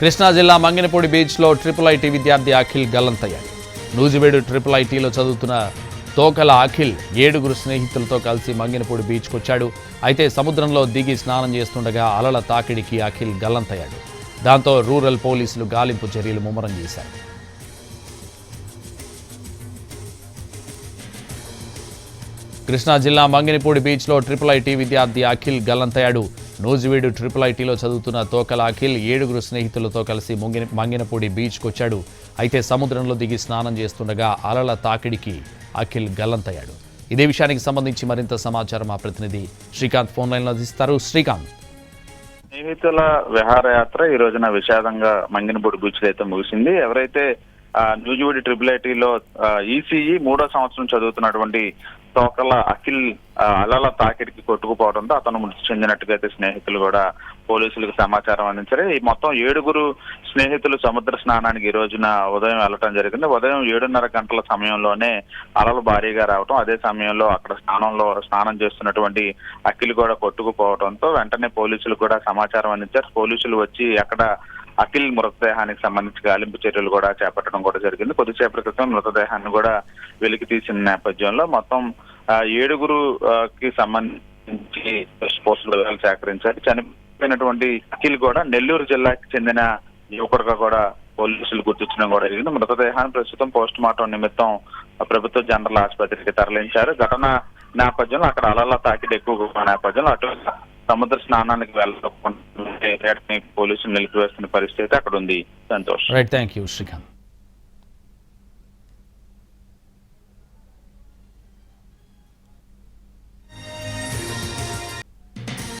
కృష్ణా జిల్లా మంగినపూడి బీచ్లో triple IT విద్యార్థి అఖిల్ గల్లంతయ్యాడు. నూజివేడు ట్రిపుల్ ఐటీలో చదువుతున్న తోకల అఖిల్ ఏడుగురు స్నేహితులతో కలిసి మంగినపూడి బీచ్కు వచ్చాడు అయితే సముద్రంలో దిగి స్నానం చేస్తుండగా అలల తాకిడికి అఖిల్ గల్లంతయ్యాడు. దాంతో రూరల్ పోలీసులు గాలింపు చర్యలు ముమ్మరం చేశారు. కృష్ణా జిల్లా మంగినపూడి బీచ్లో ట్రిపుల్ ఐటీ విద్యార్థి అఖిల్ గల్లంతయ్యాడు. నూజివీడు ట్రిపుల్ ఐటీలో చదువుతున్న తోకల అఖిల్ ఏడుగురు స్నేహితులతో కలిసి ముంగిన మంగినపూడి బీచ్కు వచ్చాడు. అయితే సముద్రంలో దిగి స్నానం చేస్తుండగా అలల తాకిడికి అఖిల్ గల్లంతయ్యాడు. ఇదే విషయానికి సంబంధించి మరింత సమాచారం మా ప్రతినిధి శ్రీకాంత్ ఫోన్ లైన్లో అందిస్తారు. శ్రీకాంత్. స్నేహితుల విహారయాత్ర ఈ రోజున విషాదంగా మంగినపూడి బీచ్ అయితే ముగిసింది. ఎవరైతే ఆ, ట్రిపుల్ ఐటీలో ఈసీఈ మూడో సంవత్సరం చదువుతున్నటువంటి తోకల అఖిల్ అలల తాకిడికి కొట్టుకుపోవడంతో అతను మృతి చెందినట్టుగా అయితే స్నేహితులు కూడా పోలీసులకు సమాచారం అందించారు. ఈ మొత్తం ఏడుగురు స్నేహితులు సముద్ర స్నానానికి ఈ రోజున ఉదయం వెళ్ళటం జరిగింది. ఉదయం ఏడున్నర గంటల సమయంలోనే అలలు భారీగా రావటం అదే సమయంలో అక్కడ స్నానంలో స్నానం చేస్తున్నటువంటి అఖిల్ కూడా కొట్టుకుపోవడంతో వెంటనే పోలీసులు కూడా సమాచారం అందించారు. పోలీసులు వచ్చి అక్కడ అఖిల్ మృతదేహానికి సంబంధించి గాలింపు చర్యలు కూడా చేపట్టడం కూడా జరిగింది. కొద్దిసేపటి క్రితం మృతదేహాన్ని కూడా వెలికి తీసిన నేపథ్యంలో మొత్తం ఏడుగురు కి సంబంధించి పోస్టులు వివరాలు సేకరించారు. చనిపోయినటువంటి అఖిల్ కూడా నెల్లూరు జిల్లాకి చెందిన యువకుడుగా కూడా పోలీసులు గుర్తించడం కూడా జరిగింది. మృతదేహాన్ని ప్రస్తుతం పోస్ట్ మార్టం నిమిత్తం ప్రభుత్వ జనరల్ ఆసుపత్రికి తరలించారు. ఘటన నేపథ్యంలో అక్కడ అలల తాకిడి ఎక్కువ నేపథ్యంలో అటు సముద్ర స్నానానికి వెళ్ళకుండా పోలీసులు నిలిపివేస్తున్న పరిస్థితి అక్కడ ఉంది. Santosh. Right thank you Srikanth